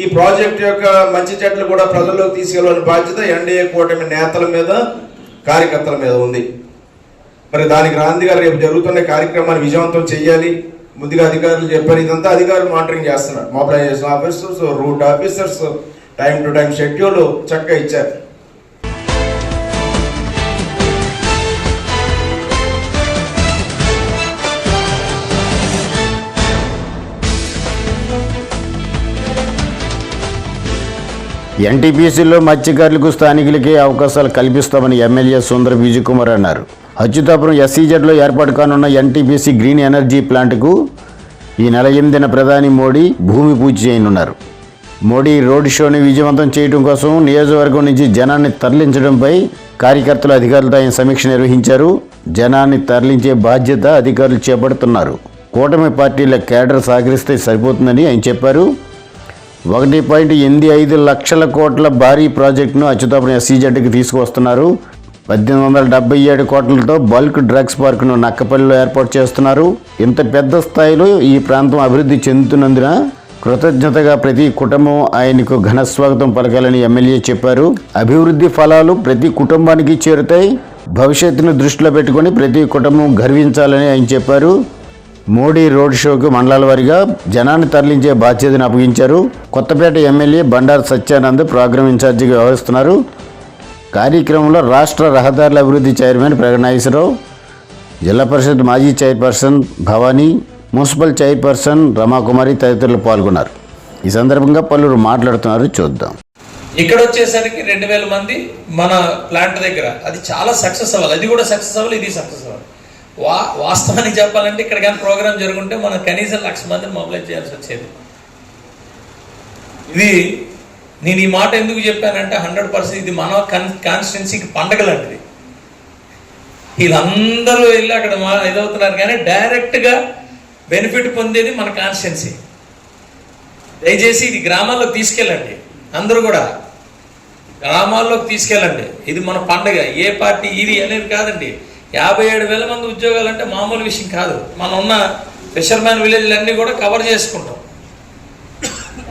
ఈ ప్రాజెక్ట్ యొక్క మంచి చెట్లు కూడా ప్రజల్లోకి తీసుకెళ్ళని బాధ్యత ఎన్డీఏ కూటమి నేతల మీద కార్యకర్తల మీద ఉంది. మరి దానికి రాంది గారు రేపు జరుగుతున్న కార్యక్రమాన్ని విజయవంతం చేయాలి ముందుగా అధికారులు చెప్పారు ఇదంతా అధికారులు మానిటరింగ్ చేస్తున్నారు. Mobilisation officers route officers time to time schedule చక్కగా ఇచ్చారు. ఎన్టీపీసీలో మత్స్యకారులకు స్థానికులకే అవకాశాలు కల్పిస్తామని ఎమ్మెల్యే సుందర విజయ్ కుమార్ అన్నారు. అచ్యుతాపురం ఎస్సీజెడ్లో ఏర్పాటు కానున్న ఎన్టీపీసీ గ్రీన్ ఎనర్జీ ప్లాంట్కు ఈ నెల ఎనిమిదిన ప్రధాని మోడీ భూమి పూజ చేయనున్నారు. మోడీ రోడ్ షోని విజయవంతం చేయడం కోసం నియోజకవర్గం నుంచి జనాన్ని తరలించడంపై కార్యకర్తలు అధికారులతో ఆయన సమీక్ష నిర్వహించారు. జనాన్ని తరలించే బాధ్యత అధికారులు చేపడుతున్నారు. కూటమి పార్టీల కేడర్ సహకరిస్తే సరిపోతుందని ఆయన చెప్పారు. ఒకటి పాయింట్ ఎనిమిది ఐదు లక్షల కోట్ల భారీ ప్రాజెక్టును అచ్యుతాపురం ఎస్సీజెడ్కి తీసుకువస్తున్నారు. పద్దెనిమిది వందల డెబ్బై ఏడు కోట్లతో బల్క్ డ్రగ్స్ పార్క్ను నక్కపల్లిలో ఏర్పాటు చేస్తున్నారు. ఇంత పెద్ద స్థాయిలో ఈ ప్రాంతం అభివృద్ధి చెందుతున్నందున కృతజ్ఞతగా ప్రతి కుటుంబం ఆయనకు ఘన స్వాగతం పలకాలని ఎమ్మెల్యే చెప్పారు. అభివృద్ధి ఫలాలు ప్రతి కుటుంబానికి చేరుతాయి. భవిష్యత్తును దృష్టిలో పెట్టుకొని ప్రతి కుటుంబం గర్వించాలని ఆయన చెప్పారు. మోడీ రోడ్ షోకు మండలాల వారీగా జనాన్ని తరలించే బాధ్యతను అప్పగించారు. కొత్తపేట ఎమ్మెల్యే బండారు సత్యానంద్ ప్రోగ్రాం ఇన్ఛార్జిగా వ్యవహరిస్తున్నారు. కార్యక్రమంలో రాష్ట్ర రహదారుల అభివృద్ధి చైర్మన్ ప్రగణాగేశ్వరరావు జిల్లా పరిషత్ మాజీ chairperson Bhavani municipal chairperson Ramakumari తదితరులు పాల్గొన్నారు. ఈ సందర్భంగా పలువురు మాట్లాడుతున్నారు. చూద్దాం. ఇక్కడ వచ్చేసరికి రెండు వేల మంది మన ప్లాంట్ దగ్గర. అది చాలా సక్సెస్ అవ్వాలి. అది కూడా సక్సెస్ అవ్వాలి ఇది సక్సెస్ అవ్వాలి. వా వాస్తవానికి చెప్పాలంటే ఇక్కడ కానీ ప్రోగ్రామ్ జరుగుంటే మనం కనీసం లక్ష మందిని మొబిలైజ్ చేయాల్సి వచ్చేది. ఇది నేను ఈ మాట ఎందుకు చెప్పానంటే హండ్రెడ్ పర్సెంట్ ఇది మన కన్ కాన్స్టిట్యున్సీకి పండగ లాంటిది. వీళ్ళందరూ వెళ్ళి అక్కడ మా ఇదవుతున్నారు కానీ డైరెక్ట్గా బెనిఫిట్ పొందేది మన కాన్స్టిట్యున్సీ దయచేసి ఇది గ్రామాల్లోకి తీసుకెళ్ళండి. అందరూ కూడా గ్రామాల్లోకి తీసుకెళ్ళండి. ఇది మన పండగ. ఏ పార్టీ ఇది అనేది కాదండి. యాభై ఏడు వేల మంది ఉద్యోగాలు అంటే మామూలు విషయం కాదు. మనం ఉన్న ఫిషర్మ్యాన్ విలేజ్లన్నీ కూడా కవర్ చేసుకుంటాం.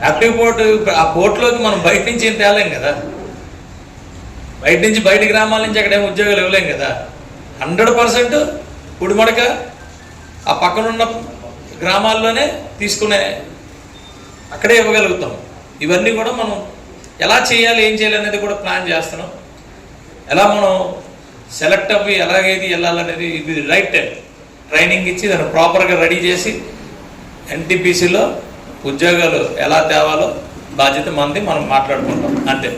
యాక్టివ్ పోర్ట్ ఆ పోర్ట్లోకి మనం బయట నుంచి ఏం తేలేం కదా. బయట నుంచి బయట గ్రామాల నుంచి అక్కడ ఏం ఉద్యోగాలు ఇవ్వలేం కదా. హండ్రెడ్ పర్సెంట్ ఉడిమడక ఆ పక్కనున్న గ్రామాల్లోనే తీసుకునే అక్కడే ఇవ్వగలుగుతాం. ఇవన్నీ కూడా మనం ఎలా చేయాలి ఏం చేయాలి అనేది కూడా ప్లాన్ చేస్తున్నాం. ఎలా మనం సెలెక్ట్ అవ్వి ఎలాగైతే వెళ్ళాలనేది ఇది రైట్ టైం. ట్రైనింగ్ ఇచ్చి దాన్ని ప్రాపర్గా రెడీ చేసి ఎన్టీపీసీలో ఉద్యోగాలు ఎలా తేవాలో బాధ్యత మంది మనం మాట్లాడుకుంటాం. అంతే.